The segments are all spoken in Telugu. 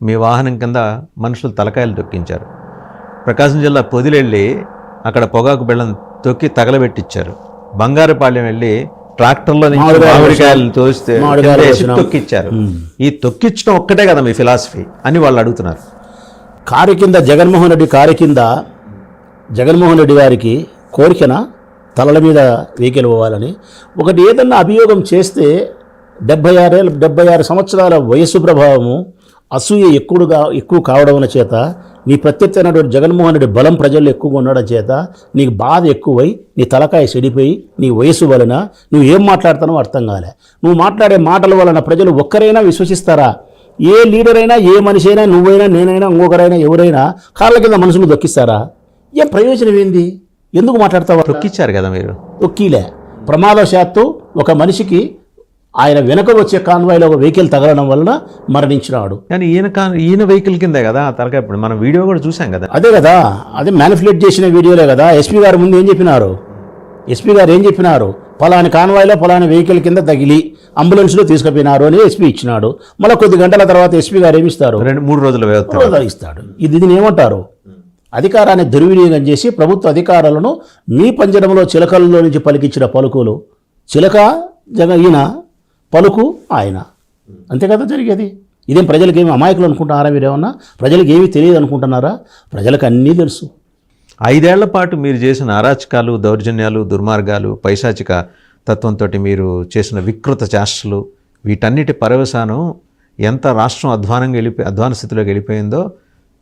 మీ వాహనం కింద మనుషులు తలకాయలు తొక్కించారు. ప్రకాశం జిల్లా పొదిలెళ్ళి అక్కడ పొగాకు బెల్లం తొక్కి తగలబెట్టించారు బంగారుపాళ్యం వెళ్ళి ట్రాక్టర్లో నుంచి మామిడికాయలు తోస్తే. తొక్కిచ్చారు. ఈ తొక్కించడం ఒక్కటే కదా మీ ఫిలాసఫీ అని వాళ్ళు అడుగుతున్నారు. కారు కింద జగన్మోహన్ రెడ్డి కారు కింద జగన్మోహన్ రెడ్డి గారికి కోరికన తలల మీద వెహికల్ పోవాలని ఒకటి ఏదన్నా అభియోగం చేస్తే డెబ్బై ఆరేళ్ళ డెబ్బై ఆరు సంవత్సరాల వయస్సు ప్రభావము అసూయ ఎక్కువగా ఎక్కువ కావడం చేత నీ ప్రత్యర్థమైనటువంటి జగన్మోహన్ రెడ్డి బలం ప్రజల్లో ఎక్కువగా ఉండడం చేత నీకు బాధ ఎక్కువై నీ తలకాయ చెడిపోయి నీ వయసు వలన నువ్వు ఏం మాట్లాడుతున్నావో అర్థం కాలే. నువ్వు మాట్లాడే మాటల వలన ప్రజలు ఒక్కరైనా విశ్వసిస్తారా? ఏ లీడర్ అయినా ఏ మనిషి అయినా నువ్వైనా నేనైనా ఇంకొకరైనా ఎవరైనా కాళ్ళ కింద మనుషులు దొక్కిస్తారా? ఏం ప్రయోజనం ఏంది? ఎందుకు మాట్లాడతావు? తొక్కిచ్చారు కదా మీరు. తొక్కిలే. ప్రమాదవశాత్తు ఒక మనిషికి ఆయన వెనక వచ్చే కాన్వాయ్లో ఒక వెహికల్ తగలడం వలన మరణించినాడు. కానీ ఈయన ఈయన వెహికల్ కిందే కదా ఆ తలకాయ ఇప్పుడు. మనం వీడియో కూడా చూసాం కదా. అదే కదా అదే మ్యానిపులేట్ చేసిన వీడియోలే కదా. ఎస్పీ గారు ముందు ఏం చెప్పినారు? ఎస్పీ గారు ఏం చెప్పినారు? పలాని కాన్వాయ్లో పలాని వెహికల్ కింద తగిలి అంబులెన్స్లో తీసుకుపోయినారు అని ఎస్పీ ఇచ్చినాడు. మళ్ళీ కొద్ది గంటల తర్వాత ఎస్పీ గారు ఏమి ఇస్తారు? రెండు మూడు రోజుల ఇస్తాడు. ఇది దీన్ని ఏమంటారు? అధికారాన్ని దుర్వినియోగం చేసి ప్రభుత్వ అధికారులను మీ పంజరంలో చిలకలలో నుంచి పలికించిన పలుకులు. చిలక జగ ఈయన పలుకు ఆయన. అంతే కదా జరిగేది? ఇదేం ప్రజలకు ఏమి అమాయకులు అనుకుంటున్నారా మీరేమన్నా? ప్రజలకు ఏమీ తెలియదు అనుకుంటున్నారా? ప్రజలకు అన్నీ తెలుసు. ఐదేళ్ళ పాటు మీరు చేసిన అరాచకాలు దౌర్జన్యాలు దుర్మార్గాలు పైశాచిక తత్వంతో మీరు చేసిన వికృత చేష్టలు వీటన్నిటి పర్యవసానం ఎంత రాష్ట్రం అధ్వానంగా వెళ్ళిపోయి అధ్వాన స్థితిలోకి వెళ్ళిపోయిందో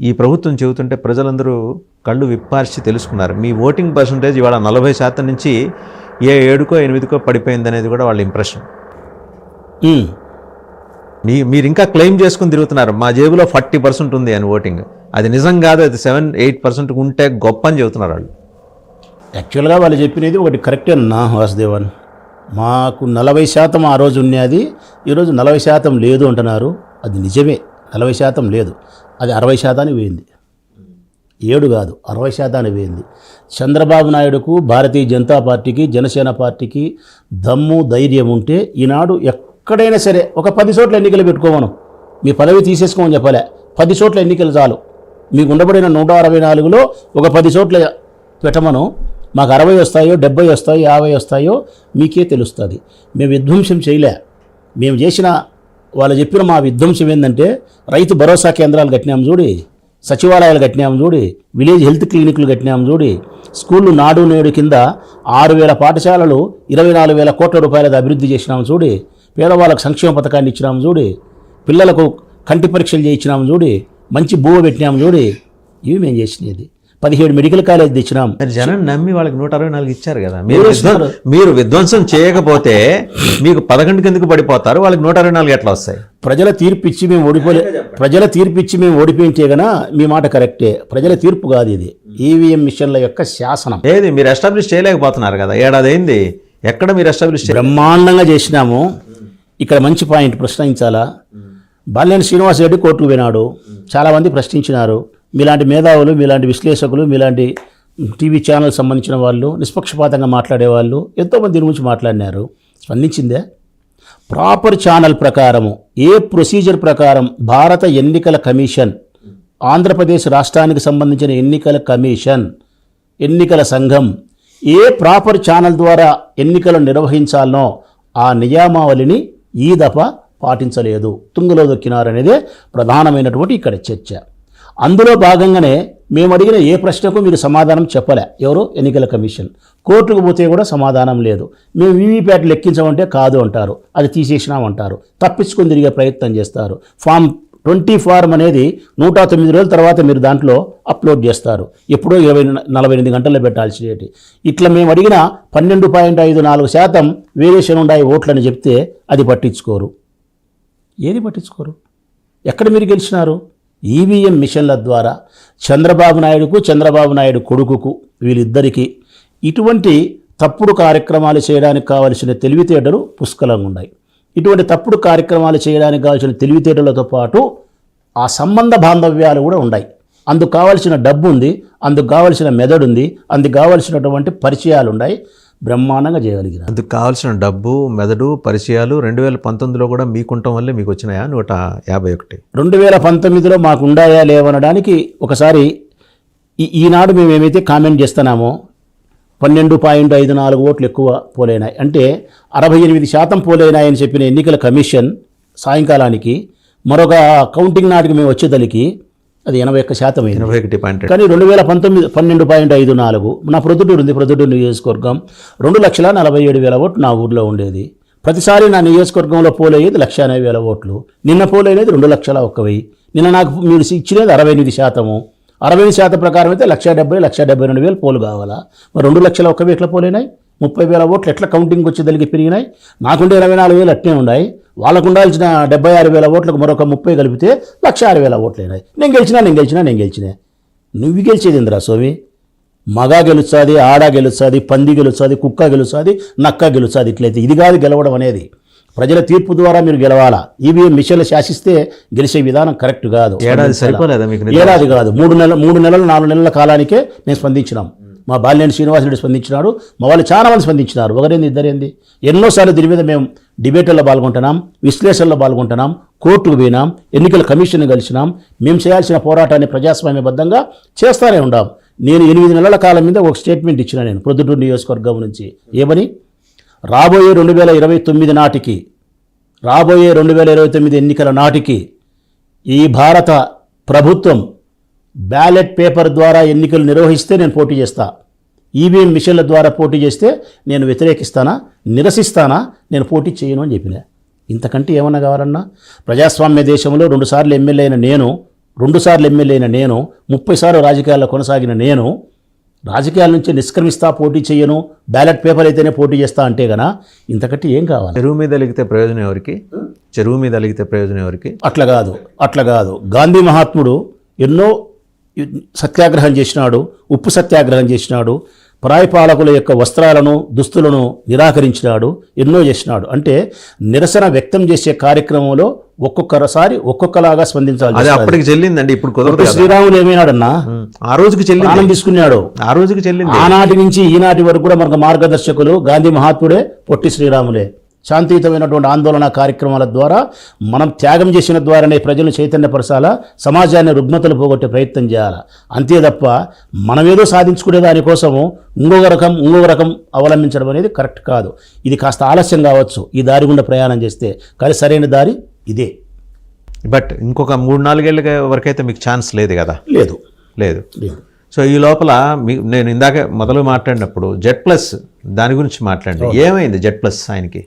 ఈ ప్రభుత్వం చెబుతుంటే ప్రజలందరూ కళ్ళు విప్పార్చి తెలుసుకున్నారు. మీ ఓటింగ్ పర్సంటేజ్ ఇవాళ నలభై శాతం నుంచి ఏ ఏడుకో ఎనిమిదికో పడిపోయింది అనేది కూడా వాళ్ళ ఇంప్రెషన్. మీ మీరు ఇంకా క్లెయిమ్ చేసుకుని తిరుగుతున్నారు. మా జేబులో ఫార్టీ పర్సెంట్ ఉంది అని ఓటింగ్. అది నిజం కాదు అది సెవెన్ ఎయిట్ పర్సెంట్ ఉంటే గొప్ప అని చెబుతున్నారు వాళ్ళు. యాక్చువల్గా వాళ్ళు చెప్పినది ఒకటి కరెక్టే నా వాసుదేవన్. మాకు నలభై శాతం ఆ రోజు ఉన్నది. ఈరోజు నలభై శాతం లేదు అంటున్నారు. అది నిజమే. నలభై శాతం లేదు. అది అరవై శాతానికి పోయింది. ఏడు కాదు అరవై శాతానికి పోయింది. చంద్రబాబు నాయుడుకు భారతీయ జనతా పార్టీకి జనసేన పార్టీకి దమ్ము ధైర్యం ఉంటే ఈనాడు ఎక్కడైనా సరే ఒక పది చోట్ల ఎన్నికలు పెట్టుకోమను. మీ పదవి తీసేసుకోమని చెప్పలే. పది చోట్ల ఎన్నికలు చాలు. మీకు ఉండబడిన నూట అరవై నాలుగులో ఒక పది చోట్ల పెట్టమను. మాకు అరవై వస్తాయో డెబ్బై వస్తాయో యాభై వస్తాయో మీకే తెలుస్తుంది. మేము విధ్వంసం చేయలే. మేము చేసిన వాళ్ళు చెప్పిన మా విధ్వంసం ఏంటంటే రైతు భరోసా కేంద్రాలు కట్టినాం చూడి. సచివాలయాలు కట్టినాము చూడి. విలేజ్ హెల్త్ క్లినిక్లు కట్టినాం చూడి. స్కూళ్ళు నాడు నేడు కింద ఆరు వేల పాఠశాలలు ఇరవై నాలుగు వేల కోట్ల రూపాయలది అభివృద్ధి చేసినాము చూడి. పేదవాళ్ళకు సంక్షేమ పథకాన్ని ఇచ్చినాం చూడి పిల్లలకు కంటి పరీక్షలు చేయించినాం చూడి మంచి బువ్వ పెట్టినాం చూడి ఇవి మేము చేసినది. పదిహేడు మెడికల్ కాలేజ్ తెచ్చినాం. మరి జనం నమ్మి వాళ్ళకి నూట అరవై నాలుగు ఇచ్చారు కదా. మీరు మీరు విధ్వంసం చేయకపోతే మీకు పదకొండు కిందకు పడిపోతారు? వాళ్ళకి నూట అరవై నాలుగు ఎట్లా వస్తాయి? ప్రజల తీర్పు ఇచ్చి మేము ఓడిపోలే ప్రజల తీర్పు ఇచ్చి మేము ఓడిపోయింటే గన మీ మాట కరెక్టే. ప్రజల తీర్పు కాదు ఇది. ఈవీఎం మిషన్ల యొక్క శాసనం. ఏది? మీరు ఎస్టాబ్లిష్ చేయలేకపోతున్నారు కదా. ఏడాది అయింది. ఎక్కడ మీరు ఎస్టాబ్లిష్ బ్రహ్మాండంగా చేసినాము. ఇక్కడ మంచి పాయింట్ ప్రశ్నించాలా? బాల్యాని శ్రీనివాస్ రెడ్డి కోర్టుకు వినాడు చాలామంది ప్రశ్నించినారు. మీలాంటి మేధావులు మీలాంటి విశ్లేషకులు మీలాంటి టీవీ ఛానల్ సంబంధించిన వాళ్ళు నిష్పక్షపాతంగా మాట్లాడేవాళ్ళు ఎంతోమంది దీని గురించి మాట్లాడినారు. స్పందించిందే? ప్రాపర్ ఛానల్ ప్రకారము ఏ ప్రొసీజర్ ప్రకారం భారత ఎన్నికల కమిషన్ ఆంధ్రప్రదేశ్ రాష్ట్రానికి సంబంధించిన ఎన్నికల కమిషన్ ఎన్నికల సంఘం ఏ ప్రాపర్ ఛానల్ ద్వారా ఎన్నికలు నిర్వహించాలనో ఆ నియామావళిని ఈ దఫ పాటించలేదు. తుంగలో దొక్కినారనేదే ప్రధానమైనటువంటి ఇక్కడ చర్చ. అందులో భాగంగానే మేము అడిగిన ఏ ప్రశ్నకు మీరు సమాధానం చెప్పలే? ఎవరు? ఎన్నికల కమిషన్. కోర్టుకు పోతే కూడా సమాధానం లేదు. మేము వీవీప్యాట్ లెక్కించమంటే కాదు అంటారు. అది తీసేసినామంటారు. తప్పించుకొని తిరిగే ప్రయత్నం చేస్తారు. ఫామ్ ట్వంటీ ఫార్మ్ అనేది నూట తొమ్మిది రోజుల తర్వాత మీరు దాంట్లో అప్లోడ్ చేస్తారు. ఎప్పుడో ఇరవై నలభై ఎనిమిది గంటల్లో పెట్టాల్సినవి ఇట్లా మేము అడిగిన పన్నెండు పాయింట్ ఐదు నాలుగు శాతం వేరియేషన్ ఉన్నాయి ఓట్లని చెప్తే అది పట్టించుకోరు. ఏది పట్టించుకోరు? ఎక్కడ మీరు గెలిచినారు? ఈవీఎం మిషన్ల ద్వారా చంద్రబాబు నాయుడుకు చంద్రబాబు నాయుడు కొడుకుకు వీళ్ళిద్దరికీ ఇటువంటి తప్పుడు కార్యక్రమాలు చేయడానికి కావలసిన తెలివితేటలు పుష్కలంగా ఉన్నాయి. ఇటువంటి తప్పుడు కార్యక్రమాలు చేయడానికి కావాల్సిన తెలివితేటలతో పాటు ఆ సంబంధ బాంధవ్యాలు కూడా ఉన్నాయి. అందుకు కావలసిన డబ్బు ఉంది అందుకు కావలసిన మెదడు ఉంది అందుకు కావలసినటువంటి పరిచయాలు ఉన్నాయి. బ్రహ్మాండంగా చేయగలిగిన అందుకు కావాల్సిన డబ్బు మెదడు పరిచయాలు రెండు వేల పంతొమ్మిదిలో కూడా మీకుంటాం వల్లే మీకు వచ్చినాయా? నూట యాభై ఒకటి. రెండు వేల పంతొమ్మిదిలో మాకు ఉండాయా లేవనడానికి ఒకసారి ఈ- ఈనాడు మేము ఏమైతే కామెంట్ చేస్తున్నామో పన్నెండు పాయింట్ ఐదు నాలుగు ఓట్లు ఎక్కువ పోలైనాయి. అంటే అరవై ఎనిమిది శాతం పోలైనాయని చెప్పిన ఎన్నికల కమిషన్ సాయంకాలానికి మరొక కౌంటింగ్ నాటికి మేము వచ్చేదలికి అది ఎనభై ఒక్క శాతం ఎనభై ఒకటి పాయింట్ కానీ రెండు వేల పంతొమ్మిది పన్నెండు పాయింట్ ఐదు నాలుగు నా ప్రొద్దుటూరు ఉంది ప్రొద్దుటూరు నియోజకవర్గం. రెండు లక్షల నలభై ఏడు వేల ఓట్లు నా ఊర్లో ఉండేది. ప్రతిసారి నా నియోజకవర్గంలో పోలయ్యేది లక్ష ఎనభై వేల ఓట్లు. నిన్న పోలైనది రెండు లక్షల ఒక్క వెయ్యి. నిన్న నాకు మీరు ఇచ్చినది అరవై ఎనిమిది శాతము. అరవై శాతం ప్రకారం అయితే లక్ష డెబ్బై లక్ష డెబ్బై రెండు వేలు పోలు కావాలా? మరి రెండు లక్షల ఒక్క వేట్ల పోలేనాయి? ముప్పై వేల ఓట్లు ఎట్లా కౌంటింగ్ వచ్చేదలిగి పెరిగినాయి? నాకుండే ఇరవై నాలుగు వేలు అట్నే ఉన్నాయి. వాళ్ళకు ఉండాల్సిన డెబ్బై ఆరు వేల ఓట్లకు మరొక ముప్పై కలిపితే లక్ష ఆరు వేల ఓట్లు అయినాయి. నేను గెలిచినా నేను గెలిచినా నేను గెలిచినా. నువ్వు గెలిచేది ఇందిరా స్వామి? మగ గెలుస్తుంది ఆడ గెలుస్తుంది పంది గెలుస్తుంది కుక్క గెలుస్తుంది నక్క గెలుస్తుంది ఇట్లయితే. ఇది కాదు గెలవడం అనేది. ప్రజల తీర్పు ద్వారా మీరు గెలవాలా? ఈవీఎం మిషన్లు శాసిస్తే గెలిచే విధానం కరెక్ట్ కాదు. ఏడాది సరిపోలేదా మీకు ఏడాది కాదు. మూడు నెలల మూడు నెలలు నాలుగు నెలల కాలానికే మేము స్పందించినాం. మా బాలినేని శ్రీనివాసరెడ్డి స్పందించినాడు మా వాళ్ళు చాలా మంది స్పందించినారు. ఒకరేంది ఇద్దరేంది? ఎన్నోసార్లు దీని మీద మేము డిబేట్లలో పాల్గొంటున్నాం విశ్లేషణలో పాల్గొంటున్నాం కోర్టుకు పోయినాం ఎన్నికల కమిషన్ కలిసినాం. మేము చేయాల్సిన పోరాటాన్ని ప్రజాస్వామ్యబద్ధంగా చేస్తానే ఉండాం. నేను ఎనిమిది నెలల కాలం మీద ఒక స్టేట్మెంట్ ఇచ్చిన నేను. ప్రొద్దుటూరు నియోజకవర్గం నుంచి. ఏమని? రాబోయే రెండు వేల ఇరవై తొమ్మిది నాటికి రాబోయే రెండు వేల ఇరవై తొమ్మిది ఎన్నికల నాటికి ఈ భారత ప్రభుత్వం బ్యాలెట్ పేపర్ ద్వారా ఎన్నికలు నిర్వహిస్తే నేను పోటీ చేస్తా. ఈవీఎం మిషన్ల ద్వారా పోటీ చేస్తే నేను వ్యతిరేకిస్తానా నిరసిస్తానా నేను పోటీ చేయను అని చెప్పిన. ఇంతకంటే ఏమన్నా కావాలన్నా? ప్రజాస్వామ్య దేశంలో రెండుసార్లు ఎమ్మెల్యే అయిన నేను రెండుసార్లు ఎమ్మెల్యే అయిన నేను ముప్పై సార్లు రాజకీయాల్లో కొనసాగిన నేను రాజకీయాల నుంచి నిష్క్రమిస్తా పోటీ చేయను బ్యాలెట్ పేపర్ అయితేనే పోటీ చేస్తా అంటే గనా ఇంతకంటే ఏం కావాలి? చెరువు మీద అలిగితే ప్రయోజనం ఎవరికి? చెరువు మీద అలిగితే ప్రయోజనం ఎవరికి? అట్లా కాదు అట్లా కాదు. గాంధీ మహాత్ముడు ఎన్నో సత్యాగ్రహం చేసినాడు ఉప్పు సత్యాగ్రహం చేసినాడు పరాయి పాలకుల యొక్క వస్త్రాలను దుస్తులను నిరాకరించినాడు ఎన్నో చేసినాడు. అంటే నిరసన వ్యక్తం చేసే కార్యక్రమంలో ఒక్కొక్కసారి ఒక్కొక్కలాగా స్పందించాలి అది అప్పటికి చెల్లిందండి ఇప్పుడు కుదరదు శ్రీరాములు ఏమైనాడన్నా. ఆ రోజుకి ప్రాణం తీసుకున్నాడు. ఆ రోజుకి చెల్లింది. ఆనాటి నుంచి ఈనాటి వరకు కూడా మనకు మార్గదర్శకులు గాంధీ మహాత్ముడే పొట్టి శ్రీరాములే. శాంతియుతమైనటువంటి ఆందోళన కార్యక్రమాల ద్వారా మనం త్యాగం చేసిన ద్వారానే ప్రజలను చైతన్యపరచాలా? సమాజాన్ని రుగ్మతలు పోగొట్టే ప్రయత్నం చేయాలా? అంతే తప్ప మనమేదో సాధించుకునే దానికోసము ఇంకొక రకం ఇంకొక రకం అవలంబించడం అనేది కరెక్ట్ కాదు. ఇది కాస్త ఆలస్యం కావచ్చు. ఈ దారి గుండా ప్రయాణం చేస్తే కానీ సరైన దారి ఇదే. బట్ ఇంకొక మూడు నాలుగేళ్ళ వరకైతే మీకు ఛాన్స్ లేదు కదా? లేదు. లేదు. లేదు. సో ఈ లోపల మీ నేను ఇందాక మొదలు మాట్లాడినప్పుడు జెడ్ ప్లస్ దాని గురించి మాట్లాడండి ఏమైంది జెడ్ ప్లస్ ఆయనకి?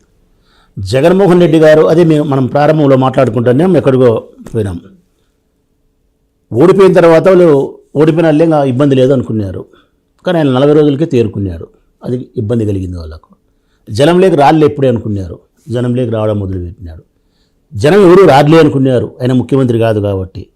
జగన్మోహన్ రెడ్డి గారు అదే మేము మనం ప్రారంభంలో మాట్లాడుకుంటున్నాం ఎక్కడికో పోయినాం. ఓడిపోయిన తర్వాత వాళ్ళు ఓడిపోయిన వాళ్ళే ఇంకా ఇబ్బంది లేదు అనుకున్నారు. కానీ ఆయన నలభై రోజులకే తేరుకున్నారు. అది ఇబ్బంది కలిగింది వాళ్ళకు. జనం లేక రాళ్ళు ఎప్పుడే అనుకున్నారు. జనం లేక రావడం మొదలుపెట్టినారు. జనం ఎవరు రాడ్లే అనుకున్నారు. ఆయన ముఖ్యమంత్రి కాదు కాబట్టి.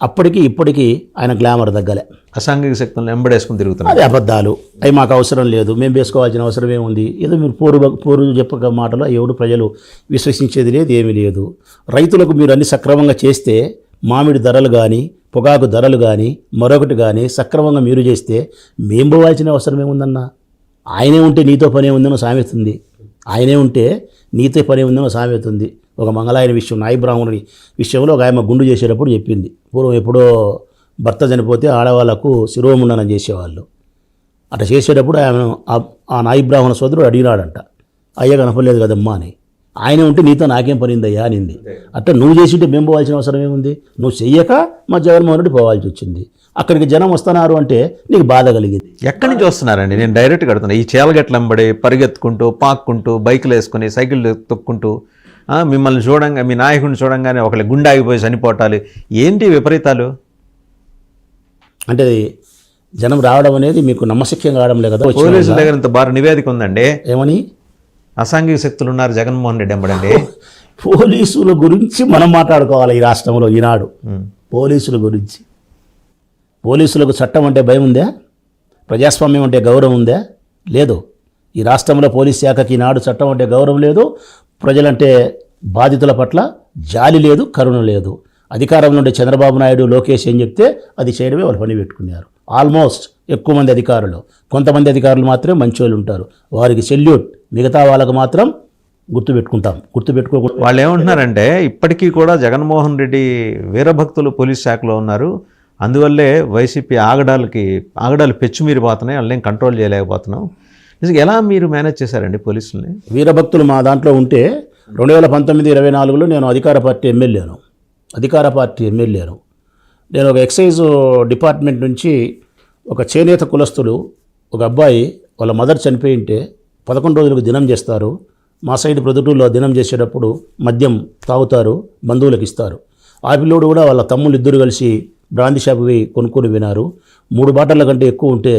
అప్పటికి ఇప్పటికీ ఆయన గ్లామర్ తగ్గలే. అసాంఘిక శక్తులను ఎంబడేసుకుని తిరుగుతున్నారు. అది అబద్ధాలు. అవి మాకు అవసరం లేదు మేము వేసుకోవాల్సిన అవసరం ఏముంది? ఏదో మీరు పోరు పోరు చెప్పక మాటలో ఎవడు ప్రజలు విశ్వసించేది లేదు ఏమీ లేదు. రైతులకు మీరు అన్ని సక్రమంగా చేస్తే మామిడి ధరలు కానీ పొగాకు ధరలు కానీ మరొకటి కానీ సక్రమంగా మీరు చేస్తే మేం పోవాల్సిన అవసరం ఏముందన్నా? ఆయనే ఉంటే నీతో పనే ఉందనో సామెత ఉంది ఆయనే ఉంటే నీతో పనే ఉందనో సామెత ఉంది ఒక మంగళాయన విషయం నాయి బ్రాహ్మణుని విషయంలో ఒక ఆయన గుండు చేసేటప్పుడు చెప్పింది. పూర్వం ఎప్పుడో భర్త చనిపోతే ఆడవాళ్ళకు శిరోముండనం చేసేవాళ్ళు. అట్లా చేసేటప్పుడు ఆమె ఆ- నాయి బ్రాహ్మణ సోదరుడు అడిగినాడంట. అయ్య కనపడలేదు కదమ్మా అని. ఆయన ఉంటే నీతో నాకేం పనిందయ్యా అనింది. అట్లా నువ్వు చేసింటే మేము పోవాల్సిన అవసరం ఏముంది? నువ్వు చెయ్యక మా జగన్మోహన్ రెడ్డి పోవాల్సి వచ్చింది. అక్కడికి జనం వస్తున్నారు అంటే నీకు బాధ కలిగింది. ఎక్కడి నుంచి వస్తున్నారండి? నేను డైరెక్ట్గా అడుగుతున్నా. ఈ చేలగట్ల వెంబడి పరిగెత్తుకుంటూ పాక్కుంటూ బైకులు వేసుకుని సైకిల్ తొక్కుంటూ మిమ్మల్ని చూడంగా మీ నాయకుడిని చూడంగానే ఒకళ్ళ గుండె ఆగిపోయి చనిపోవటాలు. ఏంటి విపరీతాలు? అంటే జనం రావడం అనేది మీకు నమ్మశక్యం కావడం లేదు కదా. పోలీసుల దగ్గర ఇంత బాగా నివేదిక ఉందండి. ఏమని? అసాంఘిక శక్తులు ఉన్నారు జగన్మోహన్ రెడ్డి ఎంబడండి పోలీసుల గురించి మనం మాట్లాడుకోవాలి ఈ రాష్ట్రంలో ఈనాడు. పోలీసుల గురించి. పోలీసులకు చట్టం అంటే భయం ఉందా? ప్రజాస్వామ్యం అంటే గౌరవం ఉందా? లేదు. ఈ రాష్ట్రంలో పోలీస్ శాఖకి ఈనాడు చట్టం అంటే గౌరవం లేదు. ప్రజలంటే బాధితుల పట్ల జాలి లేదు కరుణ లేదు. అధికారంలో ఉండే చంద్రబాబు నాయుడు లోకేష్ ఏం చెప్తే అది చేయడమే వాళ్ళు పని పెట్టుకున్నారు. ఆల్మోస్ట్ ఎక్కువ మంది అధికారులు కొంతమంది అధికారులు మాత్రమే మంచోళ్ళు ఉంటారు. వారికి సెల్యూట్ మిగతా వాళ్ళకు మాత్రం గుర్తుపెట్టుకుంటాం గుర్తుపెట్టుకోకూడదు వాళ్ళు ఏమంటున్నారంటే ఇప్పటికీ కూడా జగన్మోహన్ రెడ్డి వీరభక్తులు పోలీస్ శాఖలో ఉన్నారు. అందువల్లే వైసీపీ ఆగడాలకి ఆగడాలు పెచ్చుమీరిపోతున్నాయి. వాళ్ళని కంట్రోల్ చేయలేకపోతున్నాం. నిజంగా ఎలా మీరు మేనేజ్ చేశారండి పోలీసుల్ని? వీరభక్తులు మా దాంట్లో ఉంటే రెండు వేల పంతొమ్మిది ఇరవై నాలుగులో నేను అధికార పార్టీ ఎమ్మెల్యేను అధికార పార్టీ ఎమ్మెల్యేను నేను ఒక ఎక్సైజ్ డిపార్ట్మెంట్ నుంచి ఒక చేనేత కులస్తులు ఒక అబ్బాయి వాళ్ళ మదర్ చనిపోయి ఉంటే పదకొండు రోజులకు దినం చేస్తారు. మా సైడ్ ప్రొద్దుటూరులో దినం చేసేటప్పుడు మద్యం తాగుతారు బంధువులకు ఇస్తారు. ఆ పిల్లోడు కూడా వాళ్ళ తమ్ముళ్ళు ఇద్దరు కలిసి బ్రాంది షాప్ పోయి కొనుక్కొని వినారు మూడు బాటల కంటే ఎక్కువ ఉంటే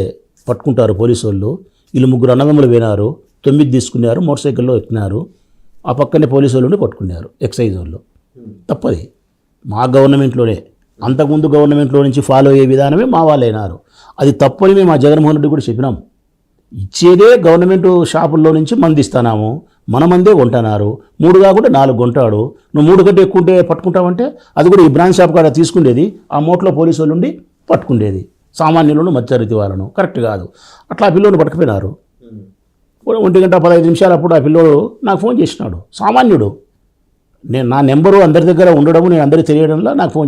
పట్టుకుంటారు పోలీసు వాళ్ళు వీళ్ళు ముగ్గురు అన్నదమ్ములు వినారు తొమ్మిది తీసుకున్నారు మోటార్ సైకిల్లో ఎక్కినారు ఆ పక్కనే పోలీసు వాళ్ళు పట్టుకున్నారు ఎక్సైజ్ వాళ్ళు. తప్పది. మా గవర్నమెంట్లోనే అంతకుముందు గవర్నమెంట్లో నుంచి ఫాలో అయ్యే విధానమే మా వాళ్ళు అయినారు అది తప్పని మేము ఆ జగన్మోహన్ రెడ్డి కూడా చెప్పినాం. ఇచ్చేదే గవర్నమెంట్ షాపుల్లో నుంచి మందిస్తున్నాము మన మందే కొంటున్నారు మూడు కాకుండా నాలుగు కొంటాడు. నువ్వు మూడు కంటే ఎక్కువ ఉంటే పట్టుకుంటావంటే అది కూడా ఈ బ్రాంచ్ షాప్ కాడ తీసుకునేది ఆ మోట్లో పోలీసు వాళ్ళు ఉండి పట్టుకునేది సామాన్యులను మధ్యతరగతి వాళ్ళను. కరెక్ట్ కాదు. అట్లా ఆ పిల్లోని పట్టుకుపోయినారు. ఒంటి గంట పదహైదు నిమిషాలు అప్పుడు ఆ పిల్లోడు నాకు ఫోన్ చేసినాడు. సామాన్యుడు. నేను నా నెంబరు అందరి దగ్గర ఉండడము నేను అందరికీ తెలియడంలో నాకు ఫోన్